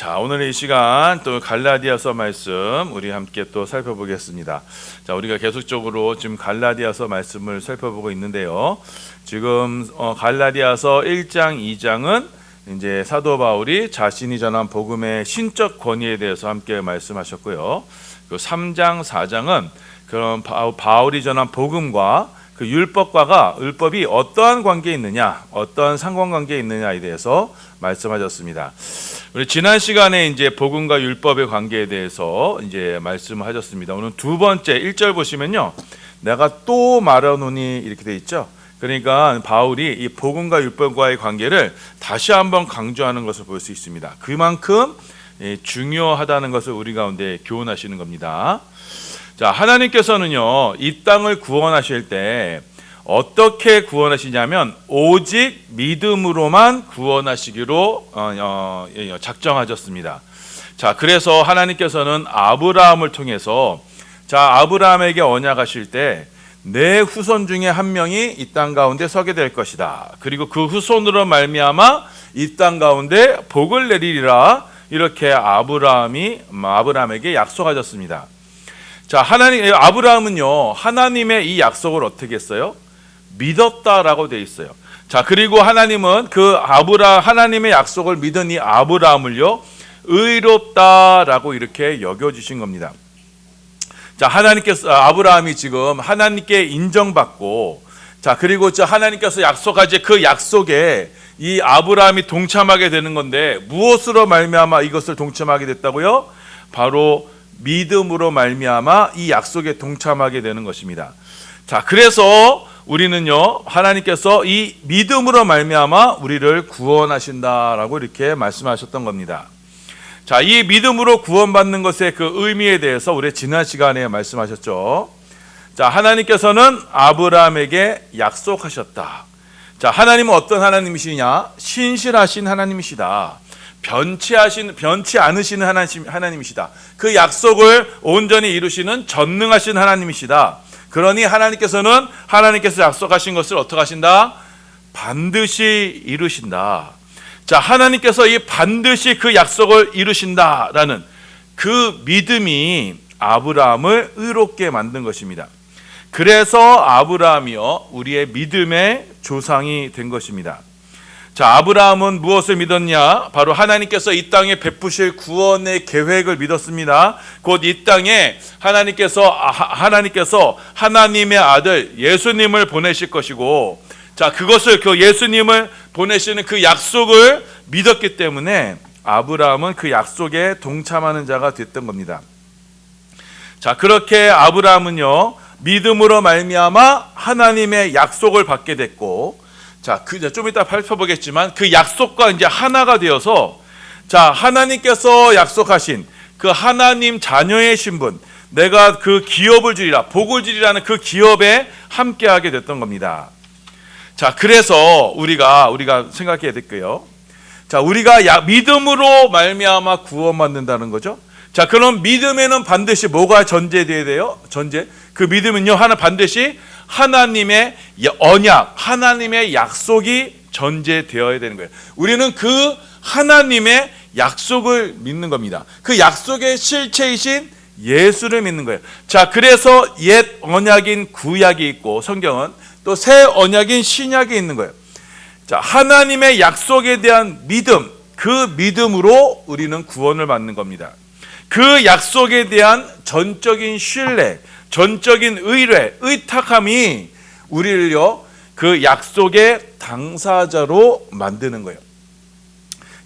자, 오늘 이 시간 또 갈라디아서 말씀 우리 함께 또 살펴보겠습니다. 자, 우리가 계속적으로 지금 갈라디아서 말씀을 살펴보고 있는데요. 지금 어, 갈라디아서 1장, 2장은 이제 사도 바울이 자신이 전한 복음의 신적 권위에 대해서 함께 말씀하셨고요. 그 3장, 4장은 그런 바- 바울이 전한 복음과 그 율법과가 율법이 어떠한 관계에 있느냐, 어떠한 상관관계에 있느냐에 대해서 말씀하셨습니다. 우리 지난 시간에 이제 복음과 율법의 관계에 대해서 이제 말씀하셨습니다. 오늘 두 번째 1절 보시면요. 내가 또 말하노니 이렇게 돼 있죠. 그러니까 바울이 이 복음과 율법과의 관계를 다시 한번 강조하는 것을 볼 수 있습니다. 그만큼 예, 중요하다는 것을 우리 가운데 교훈하시는 겁니다. 자, 하나님께서는요, 이 땅을 구원하실 때 어떻게 구원하시냐면 오직 믿음으로만 구원하시기로 어, 어, 예, 작정하셨습니다. 자, 그래서 하나님께서는 아브라함을 통해서 자, 아브라함에게 언약하실 때 내 후손 중에 한 명이 이 땅 가운데 서게 될 것이다. 그리고 그 후손으로 말미암아 이 땅 가운데 복을 내리리라. 이렇게 아브라함이 아브라함에게 약속하셨습니다. 자, 하나님 아브라함은요. 하나님의 이 약속을 어떻게 했어요? 믿었다라고 돼 있어요. 자, 그리고 하나님은 그 아브라 하나님의 약속을 믿은 이 아브라함을요. 의롭다라고 이렇게 여겨 주신 겁니다. 자, 하나님께서 아, 아브라함이 지금 하나님께 인정받고 자, 그리고 저 하나님께서 약속하지 그 약속에 이 아브라함이 동참하게 되는 건데 무엇으로 말미암아 이것을 동참하게 됐다고요? 바로 믿음으로 말미암아 이 약속에 동참하게 되는 것입니다. 자, 그래서 우리는요 하나님께서 이 믿음으로 말미암아 우리를 구원하신다라고 이렇게 말씀하셨던 겁니다. 자, 이 믿음으로 구원받는 것의 그 의미에 대해서 우리 지난 시간에 말씀하셨죠. 자, 하나님께서는 아브라함에게 약속하셨다. 자, 하나님은 어떤 하나님이시냐? 신실하신 하나님이시다. 변치하신 변치 않으시는 하나님 하나님이시다. 그 약속을 온전히 이루시는 전능하신 하나님이시다. 그러니 하나님께서는 하나님께서 약속하신 것을 어떻게 하신다? 반드시 이루신다. 자, 하나님께서 이 반드시 그 약속을 이루신다라는 그 믿음이 아브라함을 의롭게 만든 것입니다. 그래서 아브라함이요 우리의 믿음의 조상이 된 것입니다. 자, 아브라함은 무엇을 믿었냐? 바로 하나님께서 이 땅에 베푸실 구원의 계획을 믿었습니다. 곧 이 땅에 하나님께서 아, 하- 하나님께서 하나님의 아들 예수님을 보내실 것이고 자, 그것을 그 예수님을 보내시는 그 약속을 믿었기 때문에 아브라함은 그 약속에 동참하는 자가 됐던 겁니다. 자, 그렇게 아브라함은요. 믿음으로 말미암아 하나님의 약속을 받게 됐고 자, 그 좀 이따 살펴보겠지만 그 약속과 이제 하나가 되어서 자, 하나님께서 약속하신 그 하나님 자녀의 신분 내가 그 기업을 주리라 복을 주리라는 그 기업에 함께하게 됐던 겁니다. 자, 그래서 우리가 우리가 생각해야 될게요. 자, 우리가 야, 믿음으로 말미암아 구원받는다는 거죠. 자, 그럼 믿음에는 반드시 뭐가 전제돼야 돼요? 전제. 그 믿음은요, 하나 반드시 하나님의 언약, 하나님의 약속이 전제되어야 되는 거예요. 우리는 그 하나님의 약속을 믿는 겁니다. 그 약속의 실체이신 예수를 믿는 거예요. 자, 그래서 옛 언약인 구약이 있고 성경은 또 새 언약인 신약이 있는 거예요. 자, 하나님의 약속에 대한 믿음, 그 믿음으로 우리는 구원을 받는 겁니다. 그 약속에 대한 전적인 신뢰, 전적인 의뢰, 의탁함이 우리를요, 그 약속의 당사자로 만드는 거예요.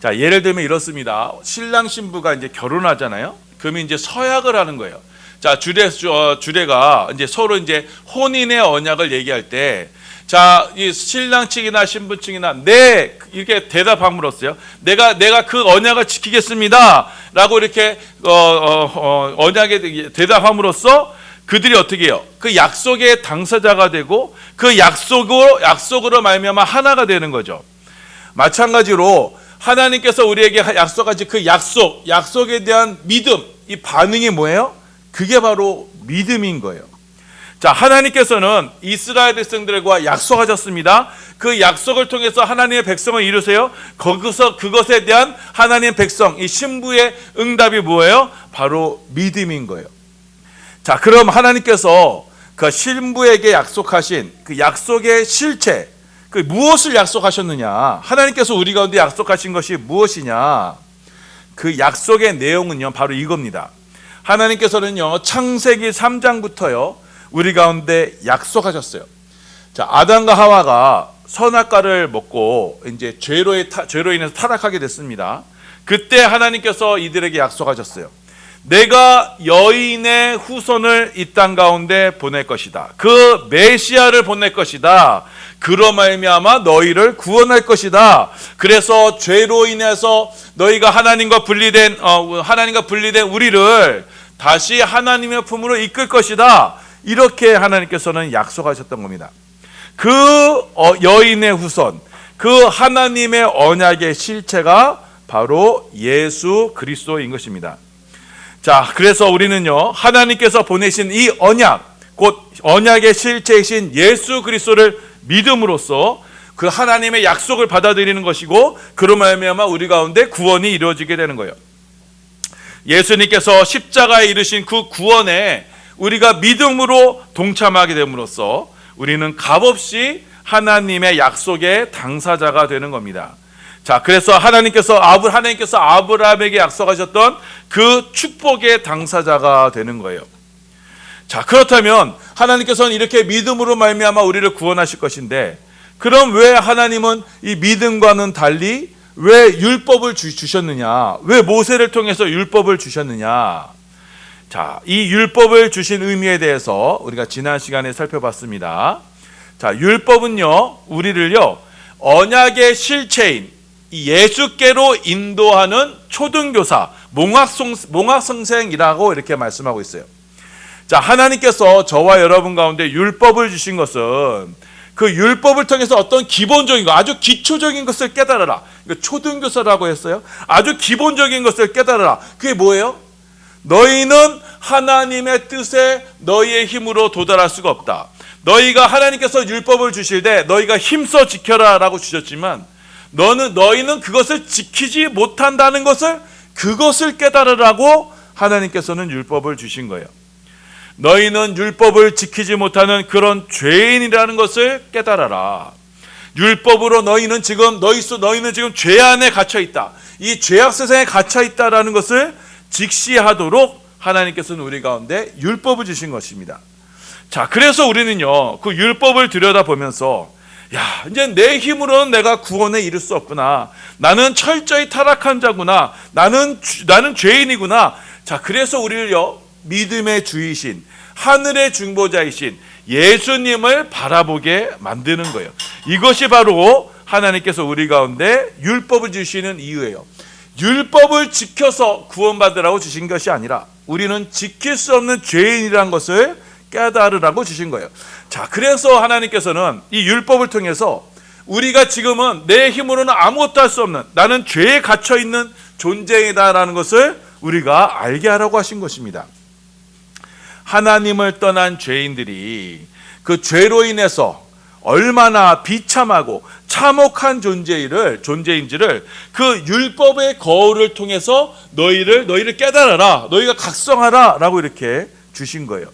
자, 예를 들면 이렇습니다. 신랑 신부가 이제 결혼하잖아요. 그러면 이제 서약을 하는 거예요. 자, 주례 어, 주례가 이제 서로 이제 혼인의 언약을 얘기할 때 자, 이 신랑 측이나 신부 측이나 네 이렇게 대답함으로써요. 내가 내가 그 언약을 지키겠습니다라고 이렇게 어, 어, 어, 언약에 대답함으로써 그들이 어떻게 해요? 그 약속의 당사자가 되고 그 약속으로 약속으로 말미암아 하나가 되는 거죠. 마찬가지로 하나님께서 우리에게 약속하신 그 약속, 약속에 대한 믿음, 이 반응이 뭐예요? 그게 바로 믿음인 거예요. 자, 하나님께서는 이스라엘 백성들과 약속하셨습니다. 그 약속을 통해서 하나님의 백성을 이루세요. 거기서 그것에 대한 하나님의 백성, 이 신부의 응답이 뭐예요? 바로 믿음인 거예요. 자, 그럼 하나님께서 그 신부에게 약속하신 그 약속의 실체, 그 무엇을 약속하셨느냐? 하나님께서 우리 가운데 약속하신 것이 무엇이냐? 그 약속의 내용은요, 바로 이겁니다. 하나님께서는요, 창세기 3장부터요, 우리 가운데 약속하셨어요. 자, 아담과 하와가 선악과를 먹고 이제 죄로, 죄로 인해서 타락하게 됐습니다. 그때 하나님께서 이들에게 약속하셨어요. 내가 여인의 후손을 이 땅 가운데 보낼 것이다. 그 메시아를 보낼 것이다. 그로 말미암아 너희를 구원할 것이다. 그래서 죄로 인해서 너희가 하나님과 분리된 어, 하나님과 분리된 우리를 다시 하나님의 품으로 이끌 것이다. 이렇게 하나님께서는 약속하셨던 겁니다. 그 어, 여인의 후손, 그 하나님의 언약의 실체가 바로 예수 그리스도인 것입니다. 자, 그래서 우리는요, 하나님께서 보내신 이 언약, 곧 언약의 실체이신 예수 그리스도를 믿음으로써 그 하나님의 약속을 받아들이는 것이고, 그로 말미암아 우리 가운데 구원이 이루어지게 되는 거예요. 예수님께서 십자가에 이르신 그 구원에 우리가 믿음으로 동참하게 됨으로써 우리는 값없이 하나님의 약속의 당사자가 되는 겁니다. 자, 그래서 하나님께서 아브 하나님께서 아브라함에게 약속하셨던 그 축복의 당사자가 되는 거예요. 자, 그렇다면 하나님께서는 이렇게 믿음으로 말미암아 우리를 구원하실 것인데 그럼 왜 하나님은 이 믿음과는 달리 왜 율법을 주, 주셨느냐? 왜 모세를 통해서 율법을 주셨느냐? 자, 이 율법을 주신 의미에 대해서 우리가 지난 시간에 살펴봤습니다. 자, 율법은요, 우리를요, 언약의 실체인 이 예수께로 인도하는 초등교사, 몽학성, 몽학성생이라고 이렇게 말씀하고 있어요. 자, 하나님께서 저와 여러분 가운데 율법을 주신 것은 그 율법을 통해서 어떤 기본적인 거, 아주 기초적인 것을 깨달아라. 그러니까 초등교사라고 했어요. 아주 기본적인 것을 깨달아라. 그게 뭐예요? 너희는 하나님의 뜻에 너희의 힘으로 도달할 수가 없다. 너희가 하나님께서 율법을 주실 때 너희가 힘써 지켜라 라고 주셨지만 너는 너희는 그것을 지키지 못한다는 것을 그것을 깨달으라고 하나님께서는 율법을 주신 거예요. 너희는 율법을 지키지 못하는 그런 죄인이라는 것을 깨달아라. 율법으로 너희는 지금 너희 너희는 지금 죄 안에 갇혀 있다. 이 죄악 세상에 갇혀 있다라는 것을 직시하도록 하나님께서는 우리 가운데 율법을 주신 것입니다. 자, 그래서 우리는요, 그 율법을 들여다보면서, 야, 이제 내 힘으로는 내가 구원에 이를 수 없구나. 나는 철저히 타락한 자구나. 나는, 나는 죄인이구나. 자, 그래서 우리를요, 믿음의 주이신, 하늘의 중보자이신 예수님을 바라보게 만드는 거예요. 이것이 바로 하나님께서 우리 가운데 율법을 주시는 이유예요. 율법을 지켜서 구원받으라고 주신 것이 아니라 우리는 지킬 수 없는 죄인이라는 것을 깨달으라고 주신 거예요. 자, 그래서 하나님께서는 이 율법을 통해서 우리가 지금은 내 힘으로는 아무것도 할 수 없는 나는 죄에 갇혀 있는 존재이다라는 것을 우리가 알게 하라고 하신 것입니다. 하나님을 떠난 죄인들이 그 죄로 인해서 얼마나 비참하고 참혹한 존재를 존재인지를 그 율법의 거울을 통해서 너희를 너희를 깨달아라 너희가 각성하라라고 이렇게 주신 거예요.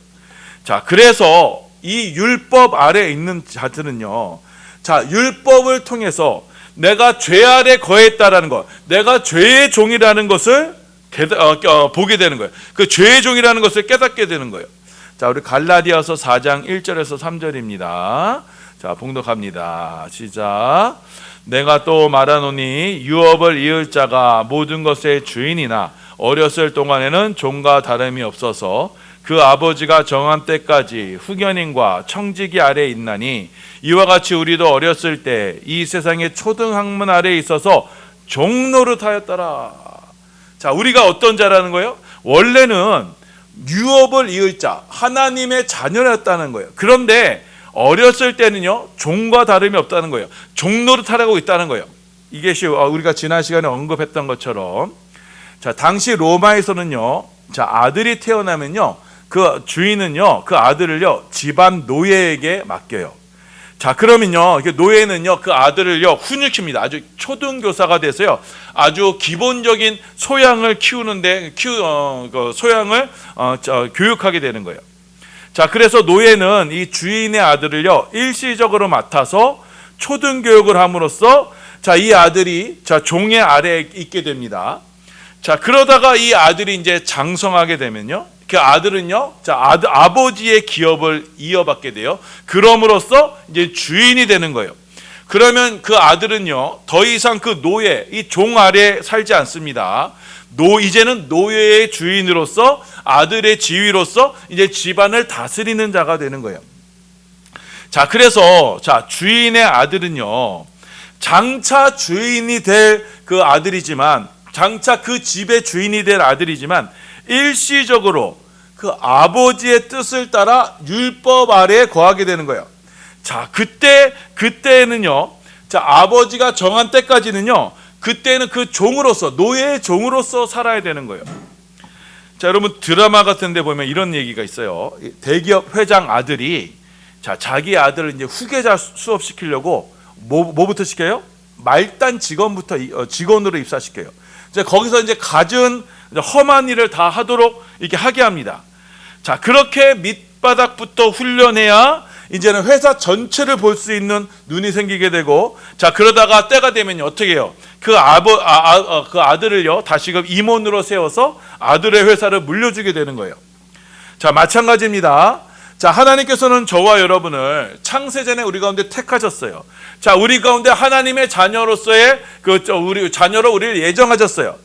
자 그래서 이 율법 아래 있는 자들은요. 자 율법을 통해서 내가 죄 아래 거했다라는 것, 내가 죄의 종이라는 것을 어, 보게 되는 거예요. 그 죄의 종이라는 것을 깨닫게 되는 거예요. 자 우리 갈라디아서 4장 1절에서 3절입니다. 자, 봉독합니다. 시작. 내가 또 말하노니 유업을 이을 자가 모든 것의 주인이나 어렸을 동안에는 종과 다름이 없어서 그 아버지가 정한 때까지 후견인과 청지기 아래 있나니 이와 같이 우리도 어렸을 때 이 세상의 초등 학문 아래 있어서 종노릇하였더라. 자, 우리가 어떤 자라는 거예요? 원래는 유업을 이을 자, 하나님의 자녀였다는 거예요. 그런데 어렸을 때는요 종과 다름이 없다는 거예요. 종노릇 하라고 있다는 거예요. 이게 어, 우리가 지난 시간에 언급했던 것처럼 자 당시 로마에서는요 자 아들이 태어나면요 그 주인은요, 그 아들을요, 집안 노예에게 맡겨요. 자, 그러면요, 노예는요, 그 아들을요, 훈육입니다. 아주 초등교사가 돼서요, 아주 기본적인 소양을 키우는데, 키우, 어, 그 소양을, 어, 저, 교육하게 되는 거예요. 자, 그래서 노예는 이 주인의 아들을요, 일시적으로 맡아서 초등교육을 함으로써, 자, 이 아들이, 자, 종의 아래에 있게 됩니다. 자, 그러다가 이 아들이 이제 장성하게 되면요. 그 아들은요, 자, 아들, 아버지의 기업을 이어받게 돼요. 그럼으로써 이제 주인이 되는 거예요. 그러면 그 아들은요, 더 이상 그 노예, 이 종 아래 살지 않습니다. 노, 이제는 노예의 주인으로서 아들의 지위로서 이제 집안을 다스리는 자가 되는 거예요. 자, 그래서, 자, 주인의 아들은요, 장차 주인이 될 그 아들이지만, 장차 그 집의 주인이 될 아들이지만, 일시적으로 그 아버지의 뜻을 따라 율법 아래에 거하게 되는 거예요. 자, 그때, 그때는요, 자, 아버지가 정한 때까지는요, 그때는 그 종으로서, 노예의 종으로서 살아야 되는 거예요. 자, 여러분 드라마 같은 데 보면 이런 얘기가 있어요. 이 대기업 회장 아들이 자, 자기 아들을 이제 후계자 수- 수업시키려고 뭐, 뭐부터 시켜요? 말단 직원부터 이- 어, 직원으로 입사시켜요. 이제 거기서 이제 이제 험한 일을 다 하도록 이렇게 하게 합니다. 자, 그렇게 밑바닥부터 훈련해야 이제는 회사 전체를 볼 수 있는 눈이 생기게 되고, 자, 그러다가 때가 되면 어떻게 해요? 그 아버, 아, 아, 어, 그 아들을요, 다시금 임원으로 세워서 아들의 회사를 물려주게 되는 거예요. 자, 마찬가지입니다. 자, 하나님께서는 저와 여러분을 창세전에 우리 가운데 택하셨어요. 자, 우리 가운데 하나님의 자녀로서의 그, 저, 우리, 자녀로 우리를 예정하셨어요.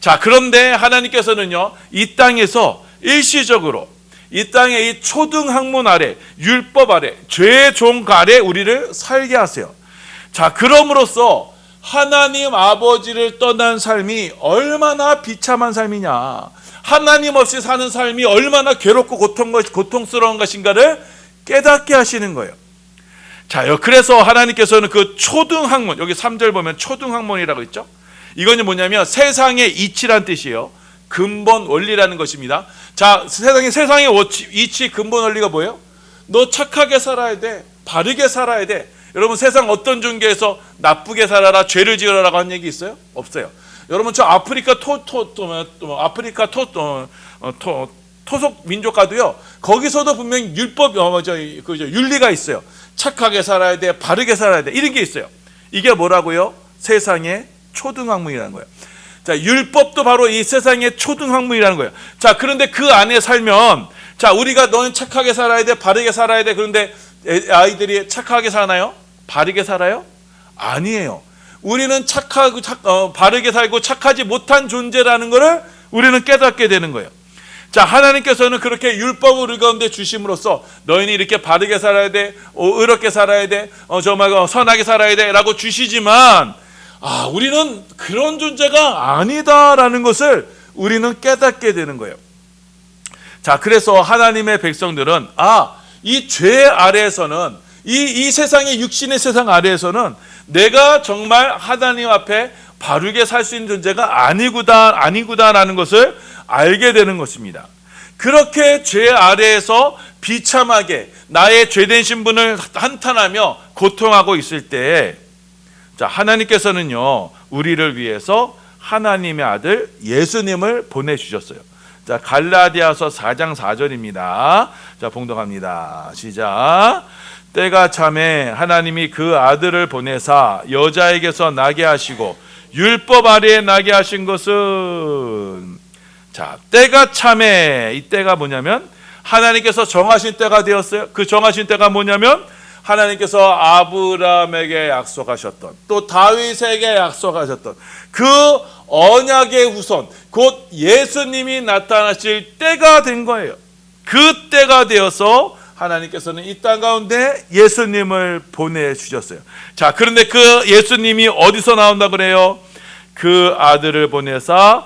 자, 그런데 하나님께서는요, 이 땅에서 일시적으로 이 땅의 이 초등 학문 아래, 율법 아래, 죄의 종 아래 우리를 살게 하세요. 자, 그럼으로써 하나님 아버지를 떠난 삶이 얼마나 비참한 삶이냐. 하나님 없이 사는 삶이 얼마나 괴롭고 고통, 고통스러운 것인가를 깨닫게 하시는 거예요. 자, 여- 그래서 하나님께서는 그 초등학문, 여기 3절 보면 초등학문이라고 있죠? 이건 뭐냐면 세상의 이치란 뜻이에요. 근본 원리라는 것입니다. 자, 세상의 세상의 이치 근본 원리가 뭐예요? 너 착하게 살아야 돼. 바르게 살아야 돼. 여러분 세상 어떤 종교에서 나쁘게 살아라, 죄를 지으라고 한 얘기 있어요? 없어요. 여러분 저 아프리카 토토 또, 또 아프리카 토, 또, 어, 토 토속 민족 가도요. 거기서도 분명히 율법 어, 저, 그, 저, 윤리가 있어요. 착하게 살아야 돼, 바르게 살아야 돼. 이런 게 있어요. 이게 뭐라고요? 세상의 초등학문이라는 거예요. 자, 율법도 바로 이 세상의 초등학문이라는 거예요. 자, 그런데 그 안에 살면 자, 우리가 너는 착하게 살아야 돼, 바르게 살아야 돼. 그런데 애- 아이들이 착하게 사나요? 바르게 살아요? 아니에요. 우리는 착하고 착, 어, 바르게 살고 착하지 못한 존재라는 것을 우리는 깨닫게 되는 거예요. 자, 하나님께서는 그렇게 율법을 우리 가운데 주심으로써 너희는 이렇게 바르게 살아야 돼, 어, 의롭게 살아야 돼, 어, 정말 어, 선하게 살아야 돼 라고 주시지만 아, 우리는 그런 존재가 아니다라는 것을 우리는 깨닫게 되는 거예요. 자, 그래서 하나님의 백성들은 아, 이 죄 아래에서는 이, 이 세상의 육신의 세상 아래에서는 내가 정말 하나님 앞에 바르게 살 수 있는 존재가 아니구다, 아니구다라는 것을 알게 되는 것입니다. 그렇게 죄 아래에서 비참하게 나의 죄된 신분을 한탄하며 고통하고 있을 때, 자, 하나님께서는요, 우리를 위해서 하나님의 아들 예수님을 보내주셨어요. 자, 갈라디아서 4장 4절입니다. 자, 봉독합니다. 시작. 때가 참에 하나님이 그 아들을 보내사 여자에게서 나게 하시고 율법 아래에 나게 하신 것은 자, 때가 참에 이 때가 뭐냐면 하나님께서 정하신 때가 되었어요. 그 정하신 때가 뭐냐면 하나님께서 아브라함에게 약속하셨던 또 다윗에게 약속하셨던 그 언약의 후손 곧 예수님이 나타나실 때가 된 거예요. 그 때가 되어서 하나님께서는 이 땅 가운데 예수님을 보내 주셨어요. 자, 그런데 그 예수님이 어디서 나온다 그래요? 그 아들을 보내사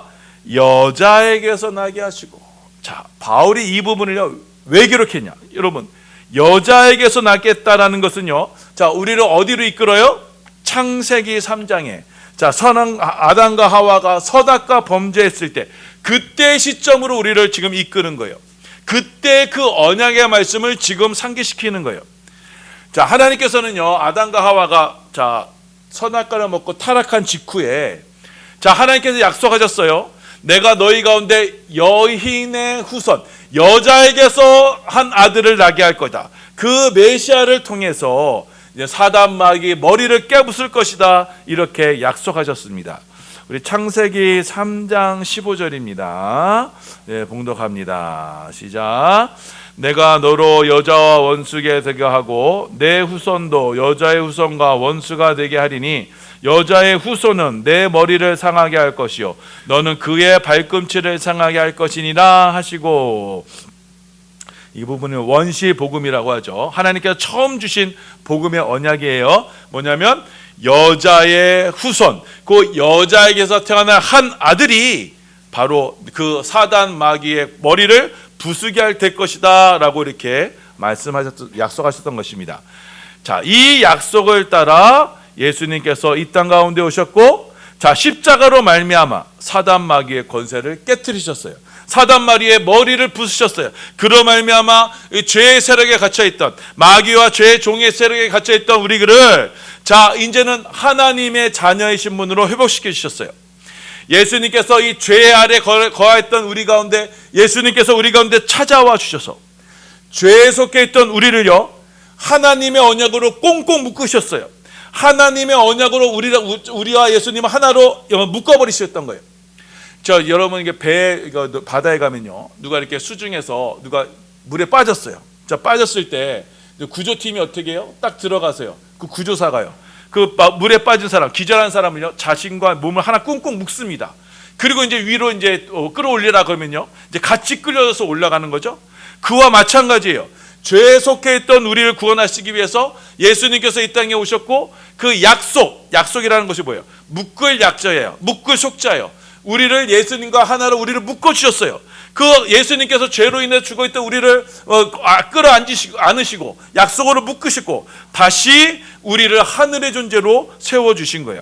여자에게서 나게 하시고. 자, 바울이 이 부분을요. 왜 기록했냐? 여러분, 여자에게서 낳겠다라는 것은요. 자, 우리를 어디로 이끌어요? 창세기 3장에 자, 선한 아담과 하와가 서닥과 범죄했을 때 그때 시점으로 우리를 지금 이끄는 거예요. 그때 그 언약의 말씀을 지금 상기시키는 거예요. 자, 하나님께서는요, 아담과 하와가 자, 선악과를 먹고 타락한 직후에 자, 하나님께서 약속하셨어요. 내가 너희 가운데 여인의 후손, 여자에게서 한 아들을 낳게 할 거다. 그 메시아를 통해서 이제 사단 마귀 머리를 깨부술 것이다. 이렇게 약속하셨습니다. 우리 창세기 3장 15절입니다. 네, 봉독합니다. 시작. 내가 너로 여자와 원수게 되게 하고 내 후손도 여자의 후손과 원수가 되게 하리니 여자의 후손은 내 머리를 상하게 할 것이요 너는 그의 발꿈치를 상하게 할 것이니라 하시고 이 부분은 원시 복음이라고 하죠. 하나님께서 처음 주신 복음의 언약이에요. 뭐냐면 여자의 후손, 그 여자에게서 태어난 한 아들이 바로 그 사단 마귀의 머리를 부수게 할 될 것이다라고 이렇게 말씀하셨 약속하셨던 것입니다. 자, 이 약속을 따라 예수님께서 이 땅 가운데 오셨고 자, 십자가로 말미암아 사단 마귀의 권세를 깨뜨리셨어요. 사단 마귀의 머리를 부수셨어요. 그로 말미암아 이 죄의 세력에 갇혀 있던 마귀와 죄의 종의 세력에 갇혀 있던 우리들을 자, 이제는 하나님의 자녀의 신분으로 회복시켜 주셨어요. 예수님께서 이 죄 아래 거- 거하였던 우리 가운데 예수님께서 우리 가운데 찾아와 주셔서 죄에 속해 있던 우리를요 하나님의 언약으로 꽁꽁 묶으셨어요. 하나님의 언약으로 우리라, 우리와 예수님을 하나로 묶어버리셨던 거예요. 저 여러분 이게 배 바다에 가면요 누가 이렇게 수중에서 누가 물에 빠졌어요. 자 빠졌을 때 구조팀이 어떻게 해요? 딱 들어가세요. 그 구조사가요. 그 마- 물에 빠진 사람, 기절한 사람을요 자신과 몸을 하나 꽁꽁 묶습니다. 그리고 이제 위로 이제 어, 끌어올리라 그러면요 이제 같이 끌려서 올라가는 거죠. 그와 마찬가지예요. 죄에 속해 있던 우리를 구원하시기 위해서 예수님께서 이 땅에 오셨고 그 약속, 약속이라는 것이 뭐예요? 묶을 약자예요. 묶을 속자예요. 우리를 예수님과 하나로 우리를 묶어 주셨어요. 그 예수님께서 죄로 인해 죽어 있던 우리를 어, 아, 끌어안으시고 안으시고 약속으로 묶으시고 다시 우리를 하늘의 존재로 세워 주신 거예요.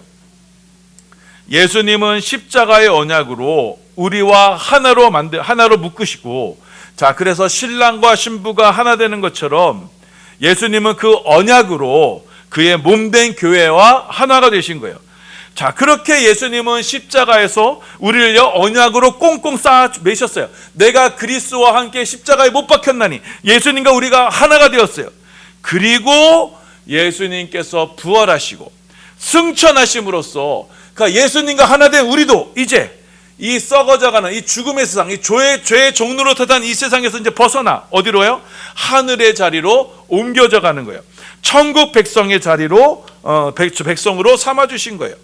예수님은 십자가의 언약으로 우리와 하나로 만들 하나로 묶으시고 자 그래서 신랑과 신부가 하나 되는 것처럼 예수님은 그 언약으로 그의 몸된 교회와 하나가 되신 거예요. 자 그렇게 예수님은 십자가에서 우리를 언약으로 꽁꽁 쌓아 매셨어요. 내가 그리스도와 함께 십자가에 못 박혔나니 예수님과 우리가 하나가 되었어요. 그리고 예수님께서 부활하시고 승천하심으로써 그 예수님과 하나 된 우리도 이제 이 썩어져가는 이 죽음의 세상, 이 죄의 죄의 종로로 타던 이 세상에서 이제 벗어나 어디로요? 하늘의 자리로 옮겨져 가는 거예요. 천국 백성의 자리로 어, 백, 백성으로 삼아 주신 거예요.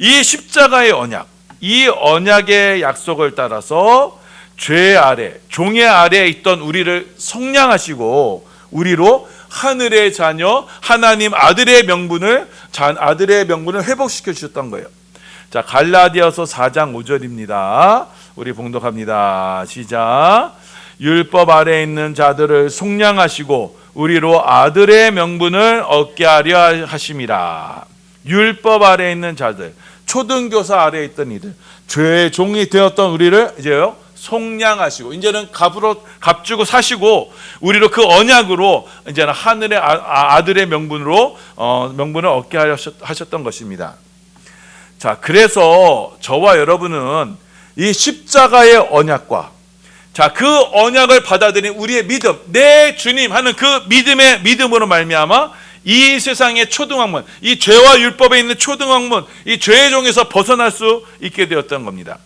이 십자가의 언약, 이 언약의 약속을 따라서 죄 아래, 종의 아래에 있던 우리를 성량하시고 우리로 하늘의 자녀, 하나님 아들의 명분을 자- 아들의 명분을 회복시켜 주셨던 거예요. 자, 갈라디아서 4장 5절입니다. 우리 봉독합니다. 시작. 율법 아래 있는 자들을 속량하시고 우리로 아들의 명분을 얻게 하려 하심이라. 율법 아래 있는 자들, 초등교사 아래 있던 이들, 죄의 종이 되었던 우리를 이제요 속량하시고 이제는 값으로 값 주고 사시고 우리로 그 언약으로 이제는 하늘의 아, 들의 명분으로 어, 명분을 얻게 하셨, 하셨던 것입니다. 자, 그래서 저와 여러분은 이 십자가의 언약과 자, 그 언약을 받아들인 우리의 믿음, 내 주님 하는 그 믿음의 믿음으로 말미암아 이 세상의 초등학문, 이 죄와 율법에 있는 초등학문, 이 죄의 종에서 벗어날 수 있게 되었던 겁니다.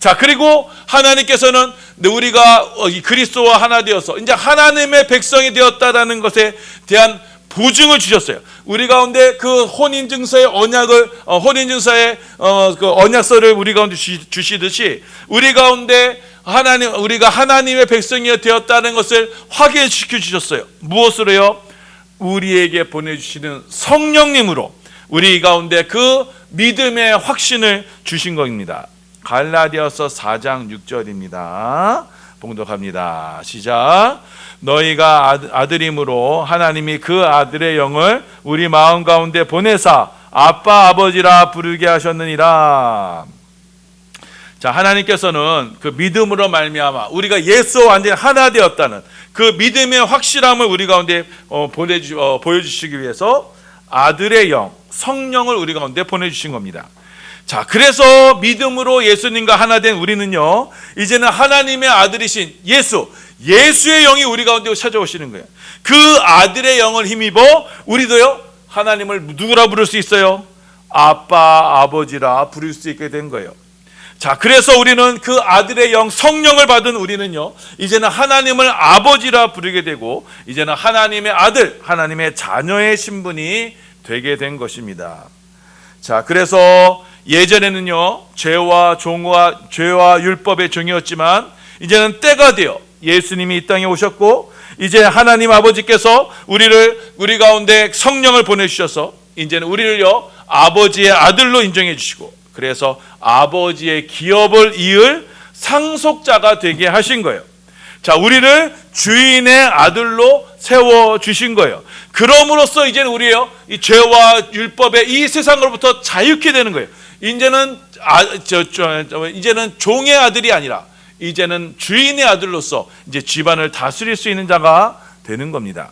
자, 그리고 하나님께서는 우리가 어, 이 그리스도와 하나 되어서 이제 하나님의 백성이 되었다라는 것에 대한 보증을 주셨어요. 우리 가운데 그 혼인 증서의 언약을 어, 혼인 증서의 어, 그 언약서를 우리 가운데 주시, 주시듯이 우리 가운데 하나님 우리가 하나님의 백성이 되었다는 것을 확인시켜 주셨어요. 무엇으로요? 우리에게 보내주시는 성령님으로 우리 가운데 그 믿음의 확신을 주신 겁니다. 갈라디아서 4장 6절입니다. 봉독합니다. 시작. 너희가 아들임으로 하나님이 그 아들의 영을 우리 마음 가운데 보내사 아빠 아버지라 부르게 하셨느니라. 자, 하나님께서는 그 믿음으로 말미암아 우리가 예수와 완전히 하나 되었다는 그 믿음의 확실함을 우리 가운데 어, 보내주, 어, 보여주시기 위해서 아들의 영, 성령을 우리 가운데 보내주신 겁니다. 자, 그래서 믿음으로 예수님과 하나 된 우리는요, 이제는 하나님의 아들이신 예수, 예수의 영이 우리 가운데 찾아오시는 거예요. 그 아들의 영을 힘입어 우리도요, 하나님을 누구라 부를 수 있어요? 아빠, 아버지라 부를 수 있게 된 거예요. 자, 그래서 우리는 그 아들의 영 성령을 받은 우리는요, 이제는 하나님을 아버지라 부르게 되고, 이제는 하나님의 아들, 하나님의 자녀의 신분이 되게 된 것입니다. 자, 그래서 예전에는요, 죄와 종과, 죄와 율법의 종이었지만, 이제는 때가 되어 예수님이 이 땅에 오셨고, 이제 하나님 아버지께서 우리를, 우리 가운데 성령을 보내주셔서, 이제는 우리를요, 아버지의 아들로 인정해 주시고, 그래서 아버지의 기업을 이을 상속자가 되게 하신 거예요. 자, 우리를 주인의 아들로 세워 주신 거예요. 그럼으로써 이제는 우리요, 이 죄와 율법의 이 세상으로부터 자유케 되는 거예요. 이제는 아, 저, 저, 저, 이제는 종의 아들이 아니라 이제는 주인의 아들로서 이제 집안을 다스릴 수 있는 자가 되는 겁니다.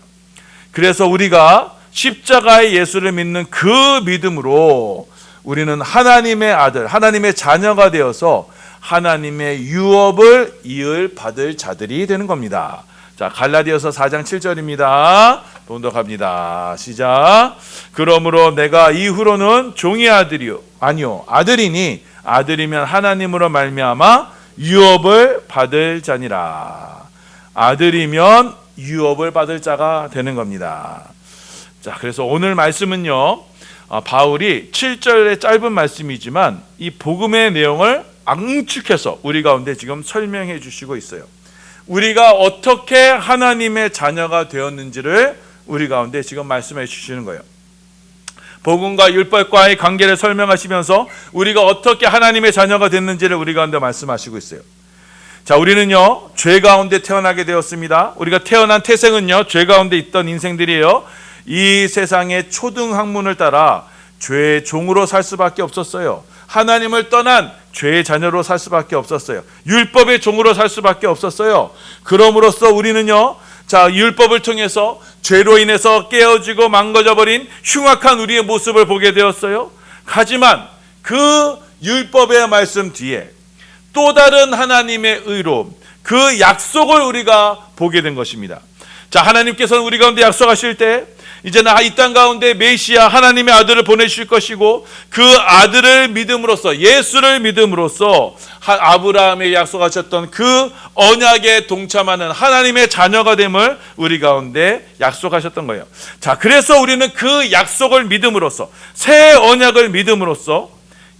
그래서 우리가 십자가의 예수를 믿는 그 믿음으로 우리는 하나님의 아들, 하나님의 자녀가 되어서 하나님의 유업을 이을 받을 자들이 되는 겁니다. 자, 갈라디아서 4장 7절입니다. 봉독합니다. 시작. 그러므로 내가 이후로는 종의 아들이요 아니요 아들이니 아들이면 하나님으로 말미암아 유업을 받을 자니라. 아들이면 유업을 받을 자가 되는 겁니다. 자, 그래서 오늘 말씀은요. 아, 바울이 7절의 짧은 말씀이지만 이 복음의 내용을 앙축해서 우리 가운데 지금 설명해 주시고 있어요. 우리가 어떻게 하나님의 자녀가 되었는지를 우리 가운데 지금 말씀해 주시는 거예요. 복음과 율법과의 관계를 설명하시면서 우리가 어떻게 하나님의 자녀가 됐는지를 우리 가운데 말씀하시고 있어요. 자, 우리는요, 죄 가운데 태어나게 되었습니다. 우리가 태어난 태생은요, 죄 가운데 있던 인생들이에요. 이 세상의 초등 학문을 따라 죄의 종으로 살 수밖에 없었어요. 하나님을 떠난 죄의 자녀로 살 수밖에 없었어요. 율법의 종으로 살 수밖에 없었어요. 그럼으로써 우리는요, 자, 율법을 통해서 죄로 인해서 깨어지고 망가져 버린 흉악한 우리의 모습을 보게 되었어요. 하지만 그 율법의 말씀 뒤에 또 다른 하나님의 의로움, 그 약속을 우리가 보게 된 것입니다. 자, 하나님께서는 우리 가운데 약속하실 때 이제는 이 땅 가운데 메시아 하나님의 아들을 보내실 것이고 그 아들을 믿음으로써 예수를 믿음으로써 아브라함의 약속하셨던 그 언약에 동참하는 하나님의 자녀가 됨을 우리 가운데 약속하셨던 거예요. 자, 그래서 우리는 그 약속을 믿음으로써 새 언약을 믿음으로써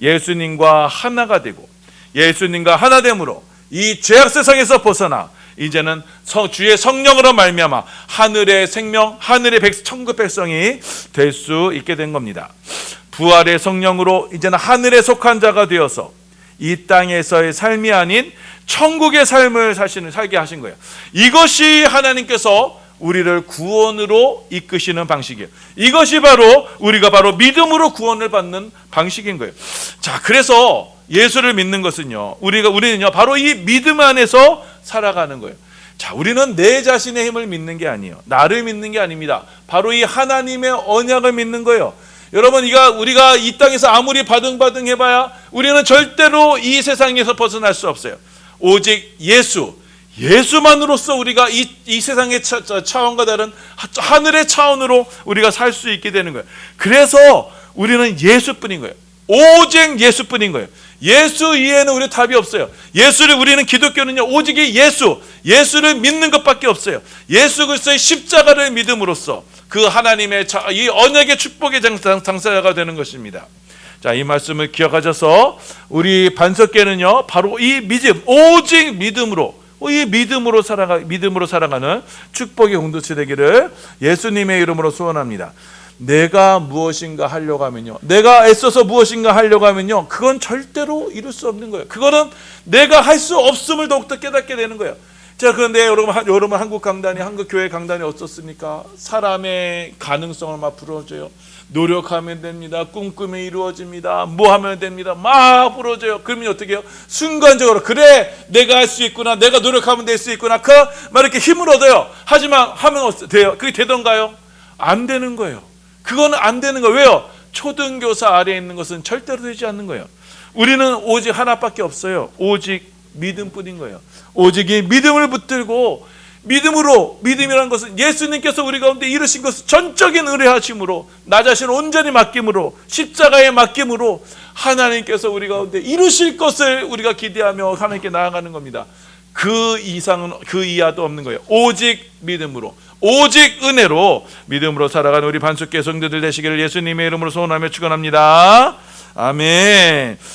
예수님과 하나가 되고 예수님과 하나 됨으로 이 죄악 세상에서 벗어나 이제는 주의 성령으로 말미암아 하늘의 생명, 하늘의 백, 천국 백성이 될 수 있게 된 겁니다. 부활의 성령으로 이제는 하늘에 속한 자가 되어서 이 땅에서의 삶이 아닌 천국의 삶을 사시는 살게 하신 거예요. 이것이 하나님께서 우리를 구원으로 이끄시는 방식이에요. 이것이 바로 우리가 바로 믿음으로 구원을 받는 방식인 거예요. 자, 그래서 예수를 믿는 것은요. 우리가 우리는요. 바로 이 믿음 안에서 살아가는 거예요. 자, 우리는 내 자신의 힘을 믿는 게 아니에요. 나를 믿는 게 아닙니다. 바로 이 하나님의 언약을 믿는 거예요. 여러분, 이가 우리가 이 땅에서 아무리 바등바등 해봐야 우리는 절대로 이 세상에서 벗어날 수 없어요. 오직 예수, 예수만으로서 우리가 이, 이 세상의 차, 차원과 다른 하늘의 차원으로 우리가 살 수 있게 되는 거예요. 그래서 우리는 예수뿐인 거예요. 오직 예수뿐인 거예요. 예수 이외에는 우리 답이 없어요. 예수를 우리는 기독교는요 오직 예수, 예수를 믿는 것밖에 없어요. 예수 그리스도의 십자가를 믿음으로써 그 하나님의 이 언약의 축복의 당사자가 되는 것입니다. 자, 이 말씀을 기억하셔서 우리 반석계는요 바로 이 믿음, 오직 믿음으로 이 믿음으로 살아가 믿음으로 살아가는 축복의 공동체 되기를 예수님의 이름으로 소원합니다. 내가 무엇인가 하려고 하면요. 내가 애써서 무엇인가 하려고 하면요. 그건 절대로 이룰 수 없는 거예요. 그거는 내가 할 수 없음을 더욱더 깨닫게 되는 거예요. 자 그런데 여러분 한- 여러분 한국 강단이 한국 교회 강단이 어떻습니까? 사람의 가능성을 막 불어줘요. 노력하면 됩니다. 꿈꾸면 이루어집니다. 뭐 하면 됩니다. 막 불어줘요. 그러면 어떻게 해요? 순간적으로 그래 내가 할 수 있구나. 내가 노력하면 될 수 있구나. 그막 이렇게 힘을 얻어요. 하지만 하면 돼요? 그게 되던가요? 안 되는 거예요. 그거는 안 되는 거예요. 왜요? 초등교사 아래에 있는 것은 절대로 되지 않는 거예요. 우리는 오직 하나밖에 없어요. 오직 믿음뿐인 거예요. 오직 이 믿음을 붙들고 믿음으로 믿음이라는 것은 예수님께서 우리 가운데 이루신 것은 전적인 의뢰하심으로 나 자신을 온전히 맡김으로 십자가에 맡김으로 하나님께서 우리 가운데 이루실 것을 우리가 기대하며 하나님께 나아가는 겁니다. 그 이상은 그 이하도 없는 거예요. 오직 믿음으로 오직 은혜로 믿음으로 살아가는 우리 반석계 성도들 되시기를 예수님의 이름으로 소원하며 축원합니다. 아멘.